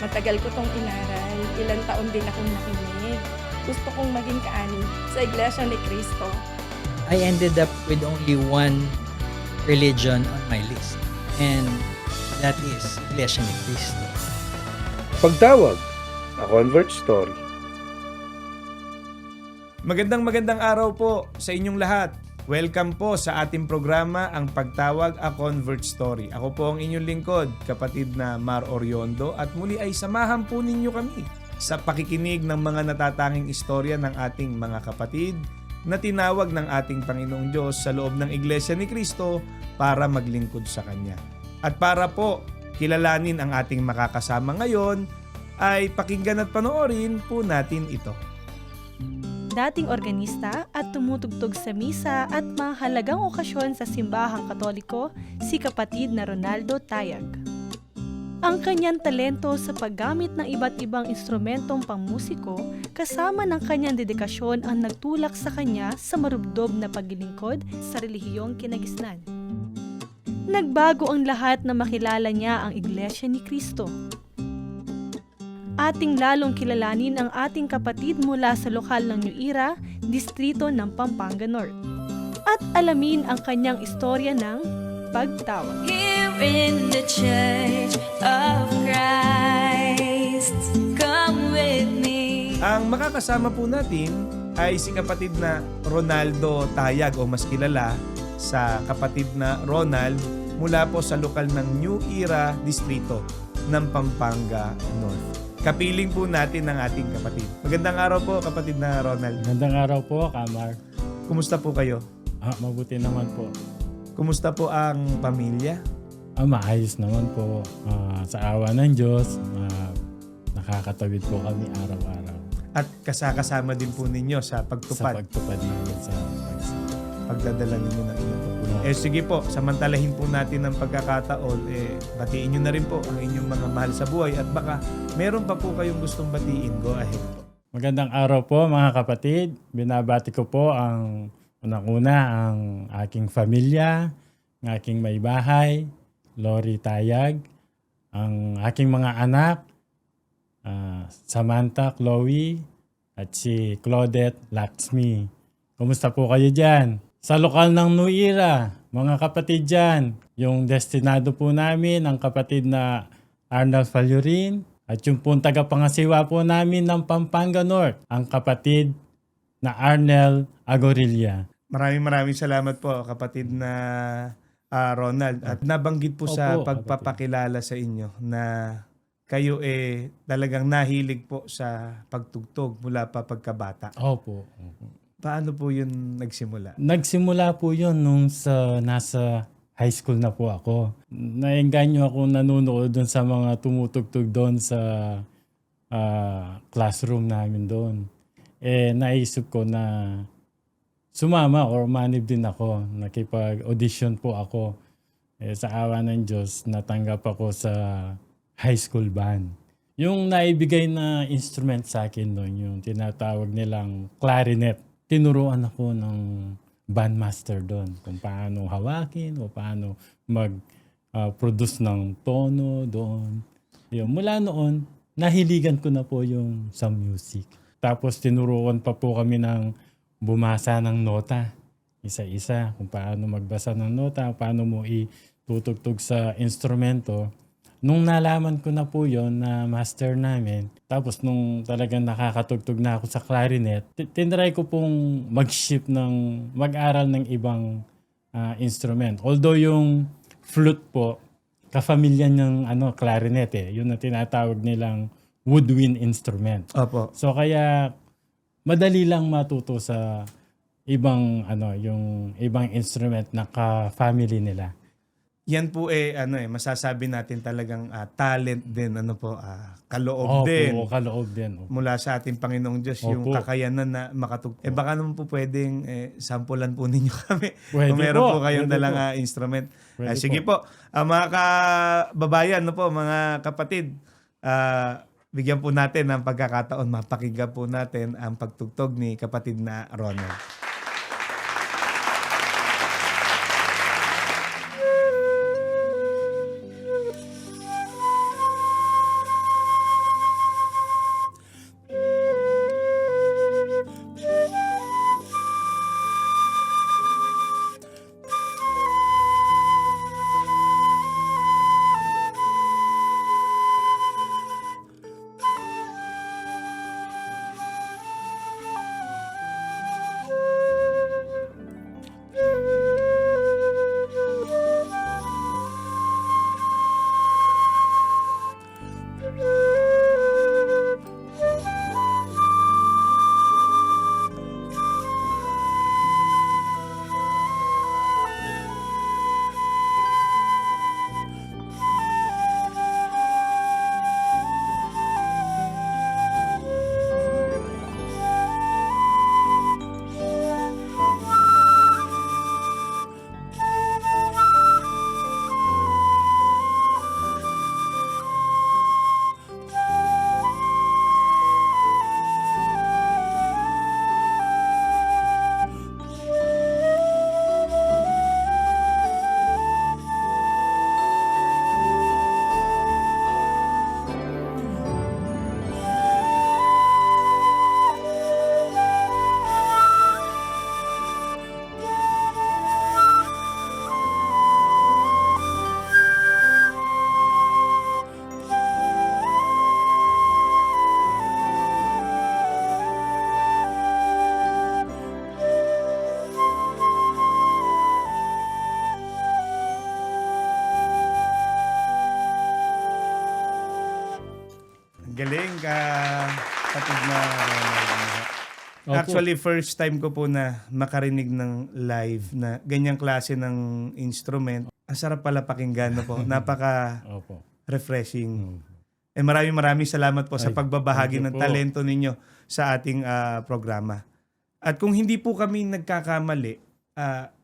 Matagal ko tong inaral. Ilang taon din akong nakinig. Gusto kong maging kaani sa Iglesia ni Cristo. I ended up with only one religion on my list. And that is Iglesia ni Cristo. Pagtawag, a convert story. Magandang magandang araw po sa inyong lahat. Welcome po sa ating programa ang Pagtawag a Convert Story. Ako po ang inyong lingkod, kapatid na Mar Oriondo at muli ay samahan po ninyo kami sa pakikinig ng mga natatanging istorya ng ating mga kapatid na tinawag ng ating Panginoong Diyos sa loob ng Iglesia ni Cristo para maglingkod sa Kanya. At para po kilalanin ang ating makakasama ngayon, ay pakinggan at panoorin po natin ito. Dating organista at tumutugtog sa misa at mahalagang okasyon sa simbahang katoliko, si kapatid na Ronaldo Tayag. Ang kanyang talento sa paggamit ng iba't ibang instrumentong pangmusiko kasama ng kanyang dedikasyon ang nagtulak sa kanya sa marubdob na paglilingkod sa relihiyong kinagisnan. Nagbago ang lahat na makilala niya ang Iglesia ni Cristo ating lalong kilalanin ang ating kapatid mula sa lokal ng New Era, distrito ng Pampanga North. At alamin ang kanyang istorya ng pagtawag. Here in the Church of Christ, come with me. Ang makakasama po natin ay si kapatid na Ronaldo Tayag o mas kilala sa kapatid na Ronald mula po sa lokal ng New Era Distrito ng Pampanga North. Kapiling po natin ng ating kapatid. Magandang araw po kapatid na Ronald. Magandang araw po, Kamar. Kumusta po kayo? Ah, mabuti naman po. Kumusta po ang pamilya? Ah, maayos naman po. Ah, sa awa ng Diyos, ah, nakakatawid po kami araw-araw At kasakasama din po ninyo sa sa pagtupad, pagtupad namin sa pagdadala ninyo ng inyong. Eh sige po, samantalahin po natin ang pagkakataon. Eh, batiin nyo na rin po ang inyong mga mahal sa buhay at baka meron pa po kayong gustong batiin. Go ahead po. Magandang araw po mga kapatid. Binabati ko po ang unang-una ang aking pamilya, ang aking may bahay, Lori Tayag, ang aking mga anak, ah, Samantha, Chloe, at si Claudette Laxmi. Kumusta po kayo dyan? Sa lokal ng Nuira, mga kapatid dyan, yung destinado po namin, ang kapatid na Arnold Falurin, at yung pong tagapangasiwa po namin ng Pampanga North, ang kapatid na Arnel Agorilla. Maraming maraming salamat po kapatid na ah, Ronald. At nabanggit po sa Opo, pagpapakilala sa inyo na kayo eh talagang nahilig po sa pagtugtog mula pa pagkabata. Opo. Paano po yun nagsimula? Nagsimula po yun nung sa nasa high school na po ako. Naengganyo ako nanonood doon sa mga tumutugtog doon sa ah, classroom namin doon. Eh, naisip ko na sumama or manib din ako. Nakipag-audition po ako. Eh, sa awa ng Diyos, natanggap ako sa high school band. Yung naibigay na instrument sa akin doon, yung tinatawag nilang clarinet. Tinuruan ako ng bandmaster doon kung paano hawakin o paano mag-produce ng tono doon. Yun, mula noon, nahiligan ko na po yung sa music. Tapos tinuruan pa po kami ng bumasa ng nota. Isa-isa kung paano magbasa ng nota, paano mo itutugtog sa instrumento. Nung nalaman ko na po yon na master namin, tapos nung talagang nakakatugtog na ako sa clarinet, ti- tinry ko pong mag-shift ng, mag-aral ng ibang ah, instrument. Although yung flute po, kafamilya ng ano, clarinet eh. Yun na tinatawag nilang woodwind instrument. Opo. So kaya madali lang matuto sa ibang ano yung ibang instrument na ka-family nila. Yan po eh ano eh masasabi natin talagang ah, talent din ano po ah, kaloob Opo, din kaloob din. Opo. mula sa ating Panginoong Diyos yung Opo. kakayanan na makatugtog. Eh baka naman po pwedeng eh, sampulan po ninyo kami Pwede kung meron po, po, kayong pwede dalang po. ah, instrument. Pwede sige po. Ah, mga kababayan, no po, mga kapatid, ah, bigyan po natin ng pagkakataon, mapakinggan po natin ang pagtugtog ni kapatid na Ronald. Actually, first time ko po na makarinig ng live na ganyang klase ng instrument. Ang sarap pala pakinggan no po. Napaka-refreshing. Opo. Eh maraming maraming salamat po sa Ay, pagbabahagi ng po. talento ninyo sa ating ah, programa. At kung hindi po kami nagkakamali, ah,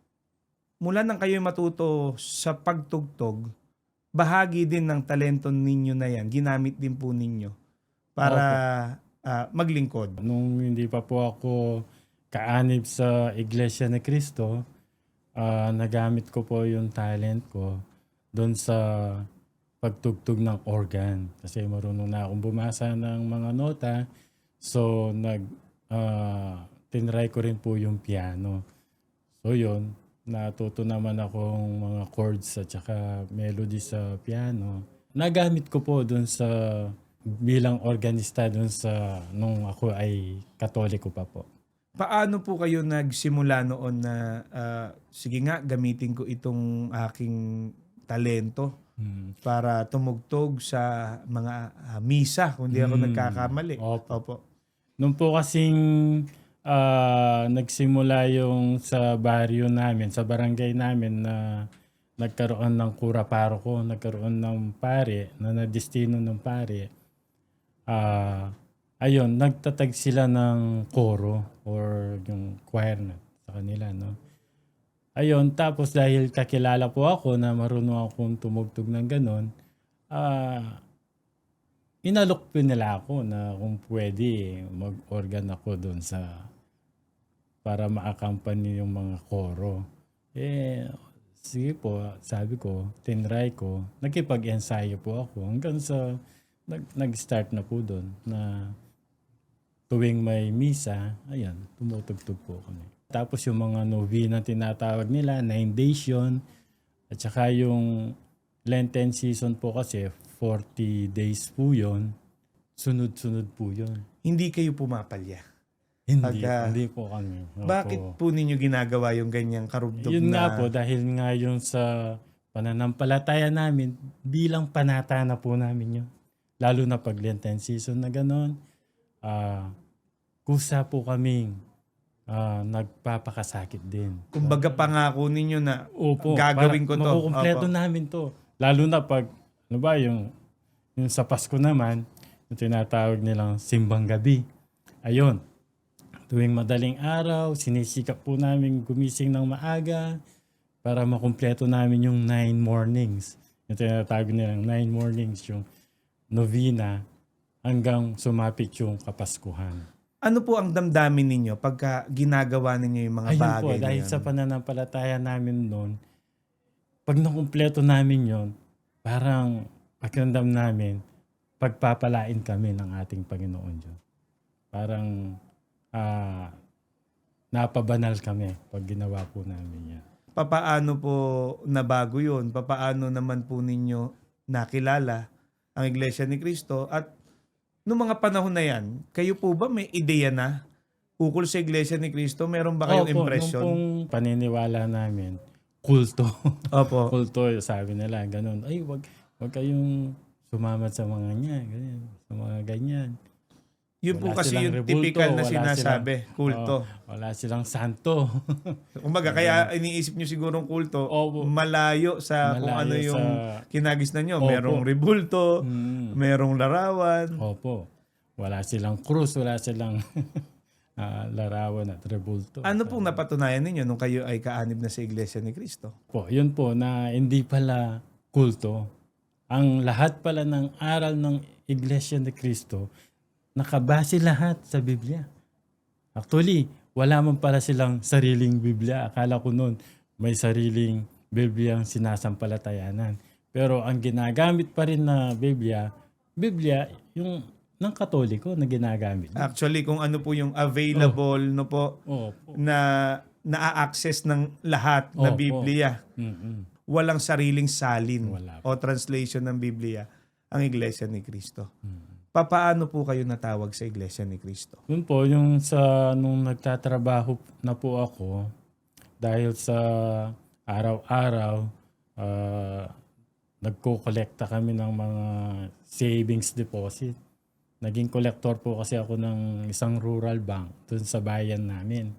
mula nang kayo matuto sa pagtugtog, bahagi din ng talento ninyo na yan, ginamit din po ninyo para ah, maglingkod. Nung hindi pa po ako kaanib sa Iglesia ni Cristo, ah, nagamit ko po yung talent ko doon sa pagtugtog ng organ. Kasi marunong na akong bumasa ng mga nota. So, nag, ah, tinry ko rin po yung piano. So, yun. Natuto naman akong mga chords at saka melody sa piano. Nagamit ko po doon sa bilang organista doon sa nung ako ay katoliko pa po. Paano po kayo nagsimula noon na ah, sige nga gamitin ko itong aking talento Hmm. para tumugtog sa mga ah, misa kung di ako Hmm. nagkakamali. Opo. Opo. Nung po kasing ah, nagsimula yung sa baryo namin, sa barangay namin na nagkaroon ng kura paroko, nagkaroon ng pare, na nadestino ng pare, ah ayun, nagtatag sila ng koro or yung choir na sa kanila, no? Ayun, tapos dahil kakilala po ako na marunong akong tumugtog ng ganon, ah inalok po nila ako na kung pwede mag-organ ako doon sa para ma-accompany yung mga koro. Eh, sige po, sabi ko, tinry ko, nakipag-ensayo po ako hanggang sa nag, nag-start na po doon na tuwing may misa, ayan, tumutugtog po kami. Tapos yung mga novena tinatawag nila, nine days yun, at saka yung Lenten season po kasi 40 days po yun. Sunod-sunod po yun. Hindi kayo pumapalya. Hindi, Pagka- hindi po kami. Opo. Bakit po ninyo ginagawa yung ganyang karugtog Yun na nga po, dahil nga yung sa pananampalataya namin, bilang panata na po namin yun. Lalo na pag Lenten season na gano'n, ah kusa po kaming ah, nagpapakasakit din. kumbaga pangako ninyo na Opo, Gagawin ko to. Makukumpleto Opo. namin to. Lalo na pag, ano ba, yung, yung sa Pasko naman, yung tinatawag nilang simbang gabi. Ayun. Tuwing madaling araw, sinisikap po namin gumising ng maaga para makumpleto namin yung nine mornings. Yung tinatawag nilang nine mornings, yung novena, hanggang sumapit yung kapaskuhan. ano po ang damdamin ninyo pagka ginagawa ninyo yung mga Ayun bagay po, dahil yun? sa pananampalataya namin noon, pag nakumpleto namin yon parang pakiramdam namin, pagpapalain kami ng ating Panginoon Diyos. Parang ah, napabanal kami pag ginawa po namin yan. Papaano po nabago yun? Papaano naman po ninyo nakilala ang Iglesia ni Cristo? At noong mga panahon na yan, kayo po ba may ideya na ukol sa Iglesia ni Cristo? Meron ba kayong Opo, impression? Nung pong paniniwala namin, kulto. Opo. kulto, sabi nila, ganun. Ay, wag, wag kayong sumamat sa mga niya, ganyan, sa mga ganyan. Yun po kasi silang yung rebulto, typical na sinasabi, kulto. Oh, wala silang santo. Kumbaga, kaya iniisip nyo sigurong kulto, Opo. malayo sa kung Malayo ano yung sa- kinagisnan nyo. Opo. Merong rebulto, Mm. merong larawan. Opo. Wala silang krus, wala silang ah, larawan at rebulto. Ano pong napatunayan ninyo nung kayo ay kaanib na sa Iglesia ni Cristo? po, yun po na hindi pala kulto. Ang lahat pala ng aral ng Iglesia ni Cristo, nakabase lahat sa Biblia. Actually, wala man pala silang sariling Biblia. Akala ko noon may sariling Biblia ang sinasampalatayanan. Pero ang ginagamit pa rin na Biblia, Biblia yung ng Katoliko na ginagamit. Actually, kung ano po yung available no po Opo. na naa-access ng lahat na Opo. Biblia. Mm-mm. Walang sariling salin Wala o translation ng Biblia ang Iglesia ni Cristo. Mm. Papaano po kayo natawag sa Iglesia ni Cristo? Yun po, yung sa nung nagtatrabaho na po ako, dahil sa araw-araw, ah, nagko-kolekta kami ng mga savings deposit. naging collector po kasi ako ng isang rural bank dun sa bayan namin.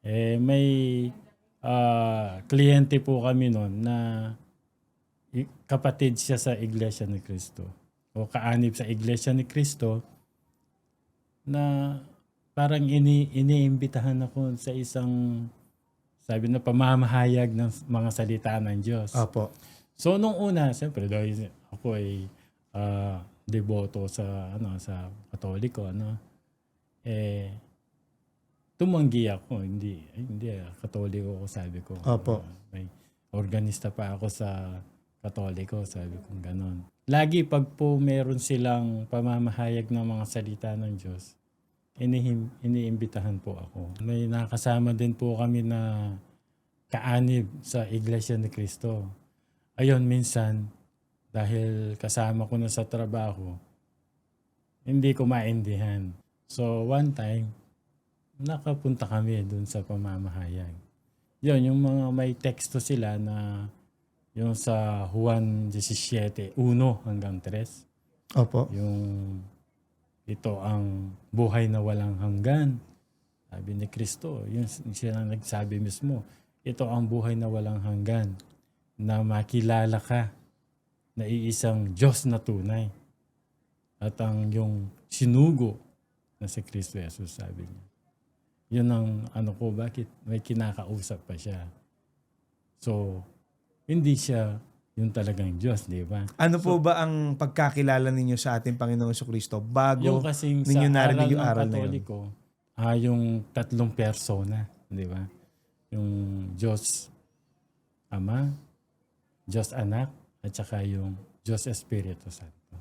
Eh, may ah, kliyente po kami noon na kapatid siya sa Iglesia ni Cristo o kaanib sa Iglesia ni Cristo na parang ini iniimbitahan ako sa isang sabi na pamamahayag ng mga salita ng Diyos. Opo. So nung una, siyempre dahil ako ay ah, deboto sa ano sa Katoliko ano eh tumanggi ako hindi ay, hindi Katoliko ko sabi ko Opo. Ah, may organista pa ako sa Katoliko sabi ko ganon lagi pag po meron silang pamamahayag ng mga salita ng Diyos inihim, iniimbitahan po ako may nakasama din po kami na kaanib sa Iglesia ni Cristo ayun minsan dahil kasama ko na sa trabaho, hindi ko maindihan. So one time, nakapunta kami dun sa pamamahayag. Yun, yung mga may teksto sila na yung sa Juan 17, 1 hanggang 3. Opo. Yung ito ang buhay na walang hanggan. Sabi ni Kristo, yun siya ang nagsabi mismo. Ito ang buhay na walang hanggan na makilala ka na iisang Diyos na tunay. At ang yung sinugo na si Kristo Jesus, sabi niya. Yun ang ano ko, bakit may kinakausap pa siya. So, hindi siya yung talagang Diyos, di ba? Ano po ba ang pagkakilala ninyo sa ating Panginoong Kristo bago yung kasing ninyo sa narinig aral yung ng aral na yun? Ah, yung tatlong persona, di ba? Yung Diyos Ama, Diyos Anak, at saka yung Diyos Espiritu Santo.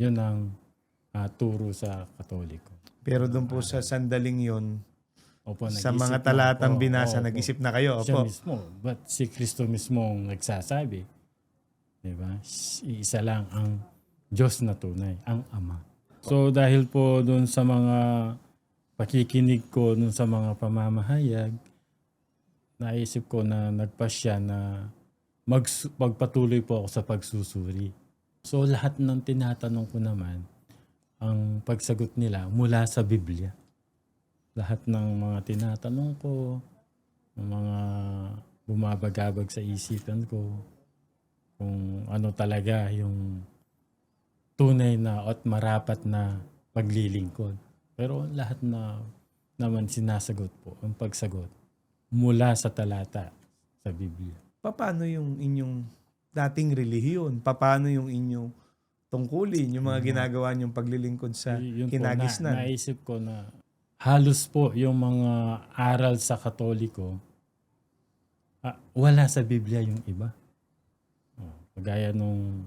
Yun ang ah, turo sa Katoliko. Pero doon po sa sandaling yon Opo, sa mga talatang ako. binasa, Opo. nag-isip na kayo. Siya Opo. mismo. But si Kristo mismo ang nagsasabi. Di ba? Isa lang ang Diyos na tunay, ang Ama. So dahil po doon sa mga pakikinig ko doon sa mga pamamahayag, naisip ko na nagpasya na magsu- magpatuloy po ako sa pagsusuri. So lahat ng tinatanong ko naman, ang pagsagot nila mula sa Biblia. Lahat ng mga tinatanong ko, ng mga bumabagabag sa isipan ko, kung ano talaga yung tunay na at marapat na paglilingkod. Pero lahat na naman sinasagot po, ang pagsagot mula sa talata sa Biblia. Paano yung inyong dating relihiyon? Paano yung inyong tungkulin, yung mga ginagawa niyong paglilingkod sa Y- yun po, kinagisnan? na, naisip ko na halos po yung mga aral sa Katoliko, ah, wala sa Biblia yung iba. Oh, kagaya nung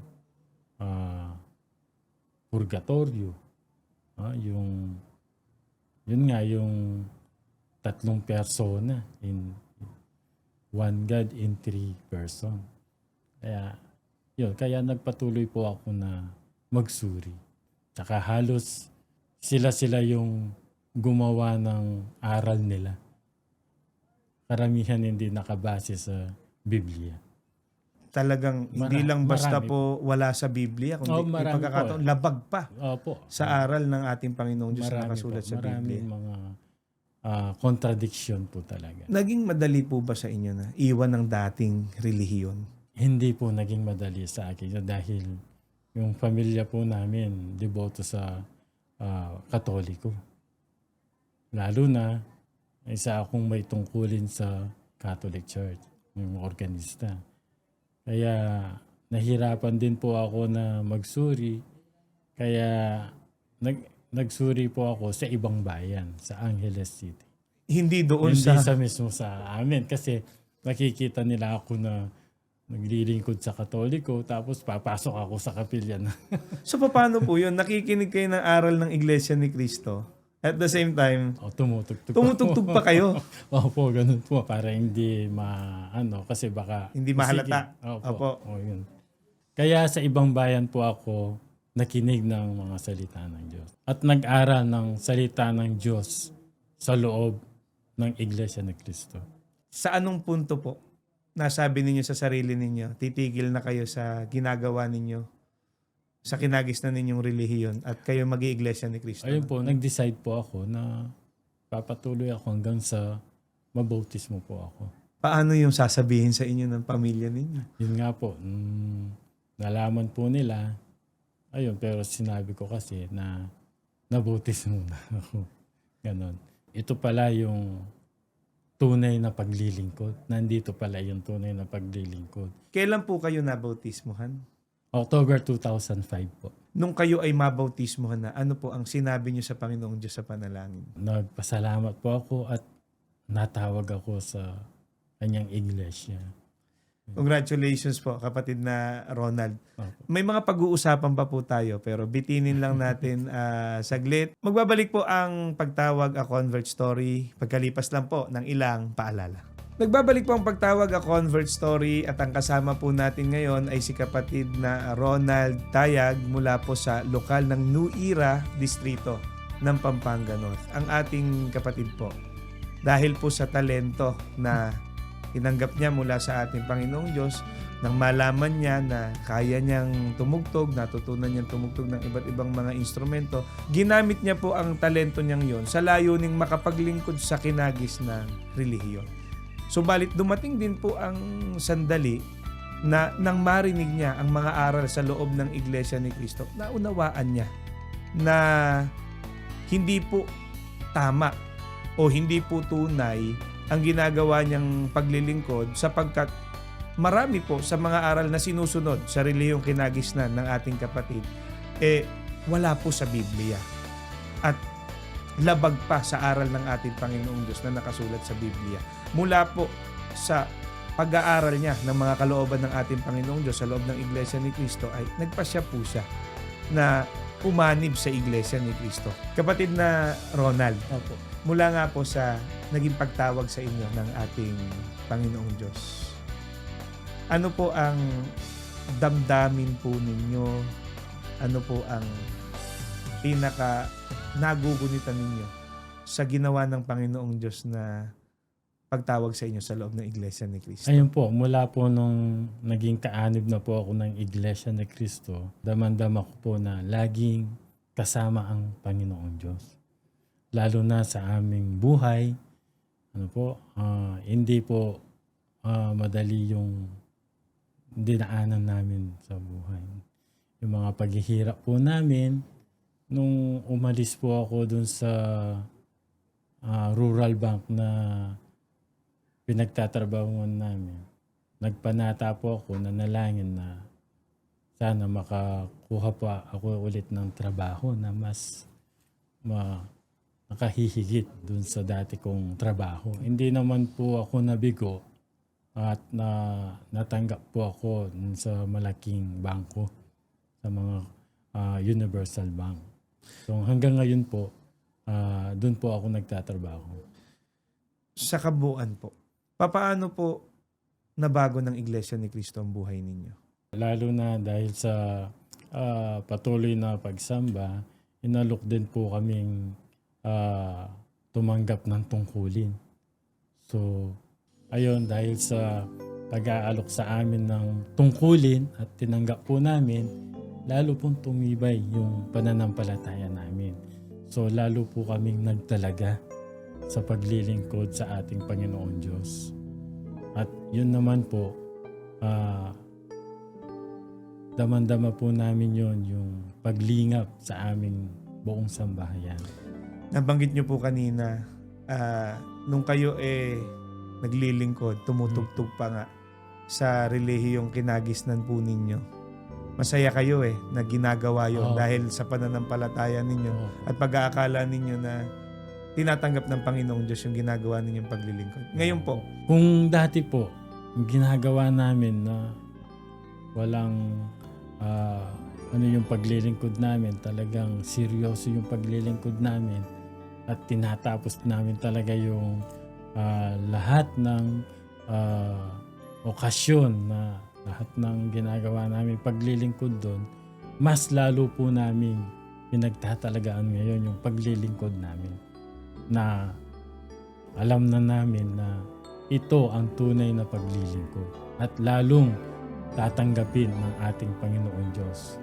ah, purgatorio, ah, yung yun nga yung tatlong persona in one God in three person. Kaya yun, kaya nagpatuloy po ako na magsuri. Tsaka halos sila-sila yung gumawa ng aral nila. Karamihan hindi nakabase sa Biblia. Talagang hindi Mara- lang basta marami. po wala sa Biblia, kundi Oh, may pagkakataon, po. labag pa Opo. sa aral ng ating Panginoong Diyos na Marami nakasulat po. sa Biblia. Maraming mga ah, contradiction po talaga. Naging madali po ba sa inyo na iwan ng dating relihiyon? Hindi po naging madali sa akin dahil yung pamilya po namin deboto sa ah, Katoliko. Lalo na isa akong may tungkulin sa Catholic Church, yung organista. Kaya nahirapan din po ako na magsuri. Kaya nag, nagsuri po ako sa ibang bayan, sa Angeles City. Hindi doon Hindi sa... sa mismo sa amin kasi nakikita nila ako na naglilingkod sa Katoliko tapos papasok ako sa kapilya na. So paano po yun? Nakikinig kayo ng aral ng Iglesia ni Cristo. At the same time, o, tumutugtog. tumutugtog pa kayo. Opo, ganun po. Para hindi ma, ano, kasi baka... Hindi mahalata. Sige. Opo. Opo. O, yun. Kaya sa ibang bayan po ako nakinig ng mga salita ng Diyos. At nag-aral ng salita ng Diyos sa loob ng Iglesia ni Cristo. Sa anong punto po nasabi ninyo sa sarili ninyo, titigil na kayo sa ginagawa ninyo sa kinagisnan ninyong relihiyon at kayo mag iglesia ni Kristo? Ayun po, nag-decide po ako na papatuloy ako hanggang sa mabautismo po ako. Paano yung sasabihin sa inyo ng pamilya ninyo? Yun nga po, mm, nalaman po nila, ayun, pero sinabi ko kasi na nabautismo na ako. Ganon. Ito pala yung tunay na paglilingkod. Nandito pala yung tunay na paglilingkod. Kailan po kayo nabautismuhan? October 2005 po. Nung kayo ay mabautismuhan na, ano po ang sinabi niyo sa Panginoong Diyos sa panalangin? Nagpasalamat po ako at natawag ako sa kanyang iglesia. Congratulations po, kapatid na Ronald. May mga pag-uusapan pa po tayo pero bitinin lang natin ah, saglit. Magbabalik po ang pagtawag a convert story pagkalipas lang po ng ilang paalala. Nagbabalik po ang pagtawag a convert story at ang kasama po natin ngayon ay si kapatid na Ronald Tayag mula po sa lokal ng New Era distrito ng Pampanga North. Ang ating kapatid po dahil po sa talento na tinanggap niya mula sa ating Panginoong Diyos nang malaman niya na kaya niyang tumugtog, natutunan niyang tumugtog ng iba't ibang mga instrumento, ginamit niya po ang talento niyang yon sa layuning makapaglingkod sa kinagis ng relihiyon. Subalit dumating din po ang sandali na nang marinig niya ang mga aral sa loob ng Iglesia ni Cristo, naunawaan niya na hindi po tama o hindi po tunay ang ginagawa niyang paglilingkod sapagkat marami po sa mga aral na sinusunod sa relihiyong kinagisnan ng ating kapatid eh wala po sa Biblia at labag pa sa aral ng ating Panginoong Diyos na nakasulat sa Biblia mula po sa pag-aaral niya ng mga kalooban ng ating Panginoong Diyos sa loob ng Iglesia ni Cristo ay nagpasya po siya na umanib sa Iglesia ni Cristo. Kapatid na Ronald, Opo. mula nga po sa naging pagtawag sa inyo ng ating Panginoong Diyos. Ano po ang damdamin po ninyo? Ano po ang pinaka nagugunitan ninyo sa ginawa ng Panginoong Diyos na pagtawag sa inyo sa loob ng Iglesia ni Cristo? Ayun po, mula po nung naging kaanib na po ako ng Iglesia ni Cristo, damandama ko po na laging kasama ang Panginoong Diyos. Lalo na sa aming buhay, ano po, ah, hindi po ah, madali yung dinaanan namin sa buhay. Yung mga paghihirap po namin, nung umalis po ako dun sa ah, rural bank na pinagtatrabahuan namin, nagpanata po ako na nalangin na sana makakuha pa ako ulit ng trabaho na mas ma, nakahihigit dun sa dati kong trabaho. Hindi naman po ako nabigo at na natanggap po ako sa malaking bangko sa mga ah, Universal Bank. So hanggang ngayon po, ah, dun po ako nagtatrabaho. Sa kabuuan po, papaano po nabago ng Iglesia ni Cristo ang buhay ninyo? Lalo na dahil sa ah, patuloy na pagsamba, inalok din po kaming ah, tumanggap ng tungkulin. So, ayun, dahil sa pag-aalok sa amin ng tungkulin at tinanggap po namin, lalo pong tumibay yung pananampalataya namin. So, lalo po kaming nagtalaga sa paglilingkod sa ating Panginoon Diyos. At yun naman po, ah, damandama po namin yon yung paglingap sa aming buong sambahayan. Nabanggit nyo po kanina, ah, nung kayo eh naglilingkod, tumutugtog pa nga sa relihiyong kinagisnan po ninyo. Masaya kayo eh na ginagawa yon Oo. dahil sa pananampalataya ninyo Oo. at pag-aakala ninyo na tinatanggap ng Panginoong Diyos yung ginagawa ninyong paglilingkod. Ngayon po, Kung dati po, ginagawa namin na walang ah, ano yung paglilingkod namin, talagang seryoso yung paglilingkod namin at tinatapos namin talaga yung ah, lahat ng ah, okasyon na lahat ng ginagawa namin paglilingkod doon, mas lalo po namin pinagtatalagaan ngayon yung paglilingkod namin na alam na namin na ito ang tunay na paglilingkod at lalong tatanggapin ng ating Panginoon Diyos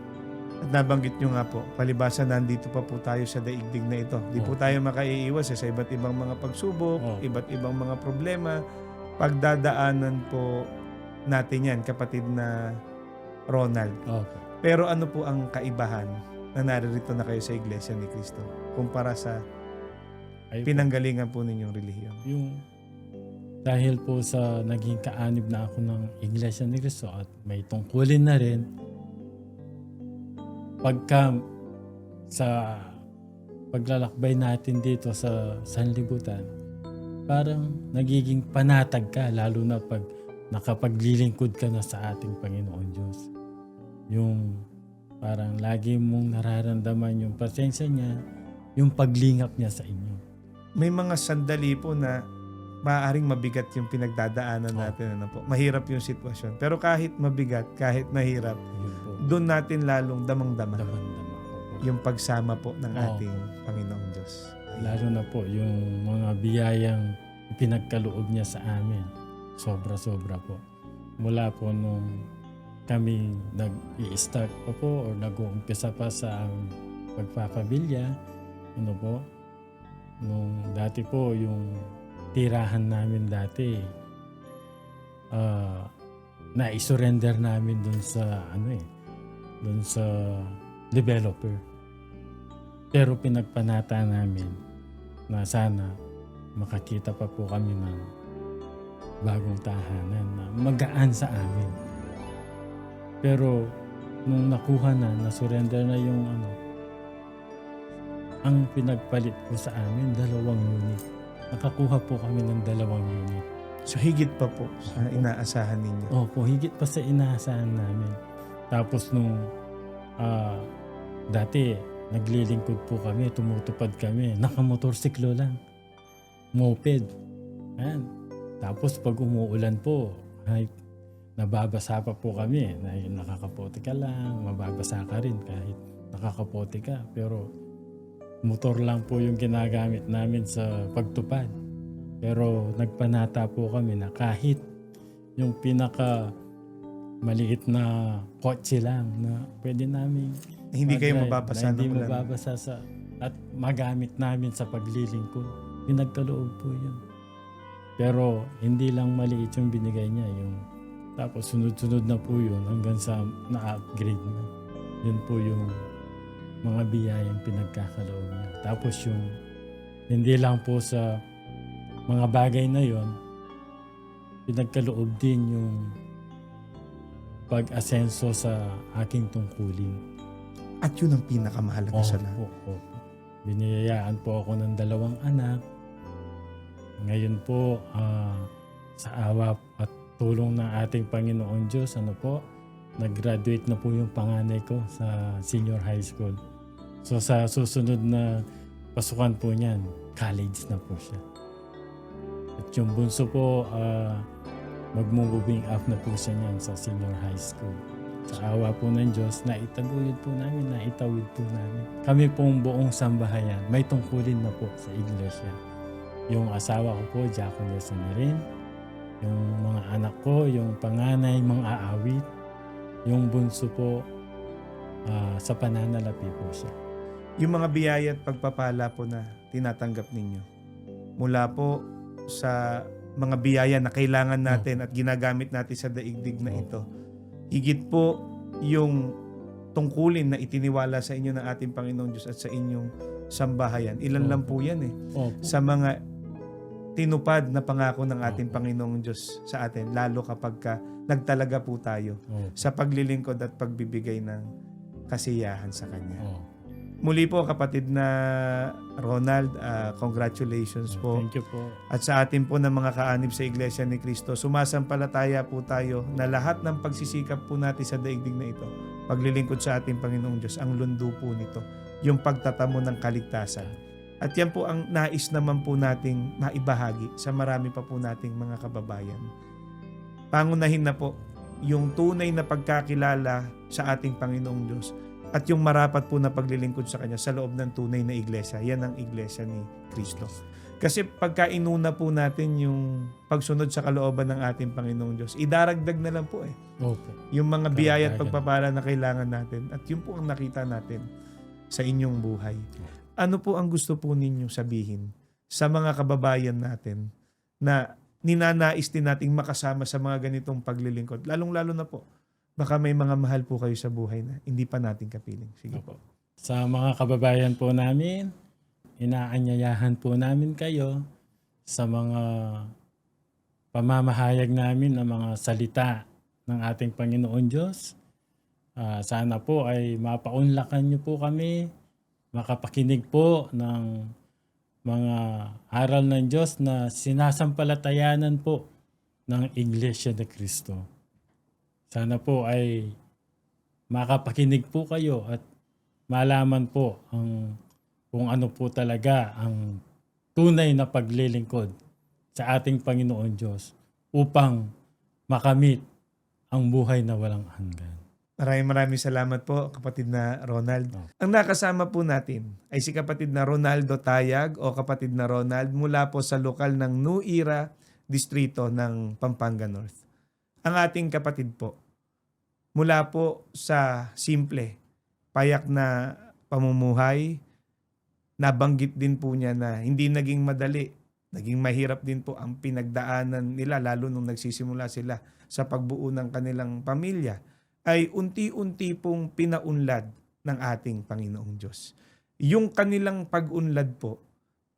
At nabanggit nyo nga po, palibasa nandito pa po tayo sa daigdig na ito. Di po Oo. tayo makaiiwas eh, sa iba't ibang mga pagsubok, Oo. iba't ibang mga problema. Pagdadaanan po natin yan, kapatid na Ronald. Opo. Pero ano po ang kaibahan na naririto na kayo sa Iglesia ni Cristo kumpara sa Ay, pinanggalingan po ninyong relihiyon? yung dahil po sa naging kaanib na ako ng Iglesia ni Cristo at may tungkulin na rin pagka sa paglalakbay natin dito sa sanlibutan parang nagiging panatag ka lalo na pag nakapaglilingkod ka na sa ating Panginoon Diyos. Yung parang lagi mong nararamdaman yung presensya niya yung paglingap niya sa inyo May mga sandali po na maaaring mabigat yung pinagdadaanan Oo. natin. Ano po. Mahirap yung sitwasyon. Pero kahit mabigat, kahit mahirap, po doon natin lalong damang-dama damang-dama po. yung pagsama po ng Oo. ating Panginoong Diyos. Lalo na po yung mga biyayang pinagkaloob niya sa amin. Sobra-sobra po. Mula po nung kami nag-i-start pa po or nag-uumpisa pa sa aming pagpapabilya, ano po, nung dati po yung tirahan namin dati, ah na-surrender namin dun sa ano eh, dun sa developer. Pero pinagpanata namin na sana makakita pa po kami ng bagong tahanan na magaan sa amin. Pero nung nakuha na, na-surrender na yung ano, ang pinagpalit po sa amin, dalawang unit. Nakakuha po kami ng dalawang unit. So higit pa po sa inaasahan ninyo. Opo, higit pa sa inaasahan namin. Tapos nung ah, dati, naglilingkod po kami, tumutupad kami, nakamotorsiklo lang. Moped. Ayan. Tapos pag umuulan po, ay, nababasa pa po kami. Na, nakakapote ka lang, mababasa ka rin kahit nakakapote ka. Pero motor lang po yung ginagamit namin sa pagtupad. Pero nagpanata po kami na kahit yung pinaka maliit na kotse lang na pwede namin Hindi kayo mababasa na hindi ulan. mababasa sa at magamit namin sa paglilingkod. Pinagkaloob po yun. Pero hindi lang maliit yung binigay niya. Yung, tapos sunod-sunod na po yun hanggang sa na-upgrade na. Yun po yung mga biyayang pinagkakaloob niya. Tapos yung hindi lang po sa mga bagay na yon pinagkaloob din yung pag-asenso sa aking tungkulin. At yun ang pinakamahalaga sa lahat. Opo, opo. Biniyayaan po ako ng dalawang anak. Ngayon po, ah, sa awa at tulong ng ating Panginoon Diyos, ano po, nag-graduate na po yung panganay ko sa senior high school. So sa susunod na pasukan po niyan, college na po siya. At yung bunso po, ah, magmo-moving up na po siya niyan sa senior high school. Sa awa po ng Diyos, naitaguyod po namin, naitawid po namin. Kami pong buong sambahayan, may tungkulin na po sa iglesia. Yung asawa ko po, diakonesa na rin. Yung mga anak ko, yung panganay, mga aawit. Yung bunso po, ah, sa pananalapi po siya. Yung mga biyaya at pagpapala po na tinatanggap ninyo. Mula po sa mga biyaya na kailangan natin at ginagamit natin sa daigdig na ito. Higit po yung tungkulin na itiniwala sa inyo ng ating Panginoong Diyos at sa inyong sambahayan. Ilan lang po yan eh. Sa mga tinupad na pangako ng ating Panginoong Diyos sa atin. Lalo kapag ka nagtalaga po tayo sa paglilingkod at pagbibigay ng kasiyahan sa Kanya. Muli po kapatid na Ronald, ah, congratulations po. Thank you po. At sa atin po ng mga kaanib sa Iglesia ni Cristo, sumasampalataya po tayo na lahat ng pagsisikap po natin sa daigdig na ito, paglilingkod sa ating Panginoong Diyos, ang lundo po nito, yung pagtatamo ng kaligtasan. At yan po ang nais naman po nating maibahagi sa marami pa po nating mga kababayan. Pangunahin na po yung tunay na pagkakilala sa ating Panginoong Diyos at yung marapat po na paglilingkod sa Kanya sa loob ng tunay na iglesia. Yan ang iglesia ni Kristo. Kasi pagka inuna po natin yung pagsunod sa kalooban ng ating Panginoong Diyos, idaragdag na lang po eh. Opo. Yung mga biyaya at pagpapala na kailangan natin. At yun po ang nakita natin sa inyong buhay. Ano po ang gusto po ninyo sabihin sa mga kababayan natin na ninanais din nating makasama sa mga ganitong paglilingkod? Lalong-lalo na po, baka may mga mahal po kayo sa buhay na hindi pa natin kapiling. Sige po. Sa mga kababayan po namin, inaanyayahan po namin kayo sa mga pamamahayag namin ng mga salita ng ating Panginoon Diyos. Ah, sana po ay mapaunlakan niyo po kami, makapakinig po ng mga aral ng Diyos na sinasampalatayanan po ng Iglesia de Cristo. Sana po ay makapakinig po kayo at malaman po ang kung ano po talaga ang tunay na paglilingkod sa ating Panginoon Diyos upang makamit ang buhay na walang hanggan. Maraming maraming salamat po, kapatid na Ronald. Oh. Ang nakasama po natin ay si kapatid na Ronaldo Tayag o kapatid na Ronald mula po sa lokal ng New Era distrito ng Pampanga North. Ang ating kapatid po, mula po sa simple, payak na pamumuhay, nabanggit din po niya na hindi naging madali, naging mahirap din po ang pinagdaanan nila lalo nung nagsisimula sila sa pagbuo ng kanilang pamilya ay unti-unti pong pinaunlad ng ating Panginoong Diyos. Yung kanilang pag-unlad po,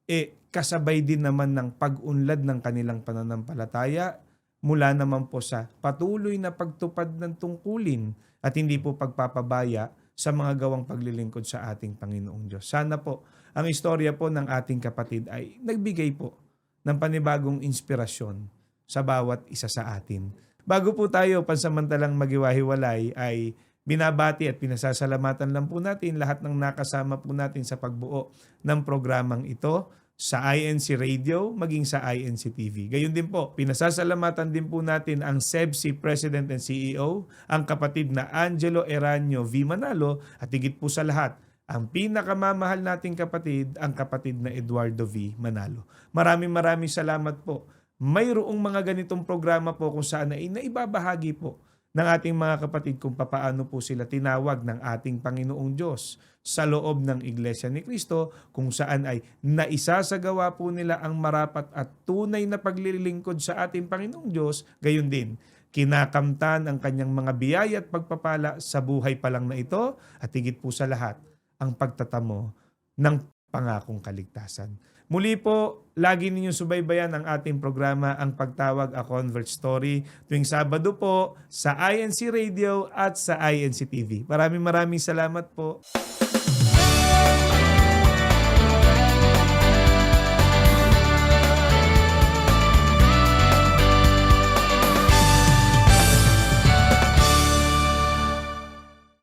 eh kasabay din naman ng pag-unlad ng kanilang pananampalataya mula naman po sa patuloy na pagtupad ng tungkulin at hindi po pagpapabaya sa mga gawang paglilingkod sa ating Panginoong Diyos. Sana po ang istorya po ng ating kapatid ay nagbigay po ng panibagong inspirasyon sa bawat isa sa atin. Bago po tayo pansamantalang magiwahiwalay ay binabati at pinasasalamatan lang po natin lahat ng nakasama po natin sa pagbuo ng programang ito sa INC Radio maging sa INC TV. Gayun din po, pinasasalamatan din po natin ang SEBSI President and CEO, ang kapatid na Angelo Eranio V. Manalo at higit po sa lahat, ang pinakamamahal nating kapatid, ang kapatid na Eduardo V. Manalo. Maraming maraming salamat po. Mayroong mga ganitong programa po kung saan ay naibabahagi po ng ating mga kapatid kung papaano po sila tinawag ng ating Panginoong Diyos sa loob ng Iglesia ni Kristo kung saan ay naisasagawa po nila ang marapat at tunay na paglilingkod sa ating Panginoong Diyos, gayon din kinakamtan ang kanyang mga biyaya at pagpapala sa buhay pa lang na ito at higit po sa lahat ang pagtatamo ng pangakong kaligtasan. Muli po, lagi ninyong subaybayan ang ating programa Ang Pagtawag A Convert Story tuwing Sabado po sa INC Radio at sa INC TV. Maraming maraming salamat po.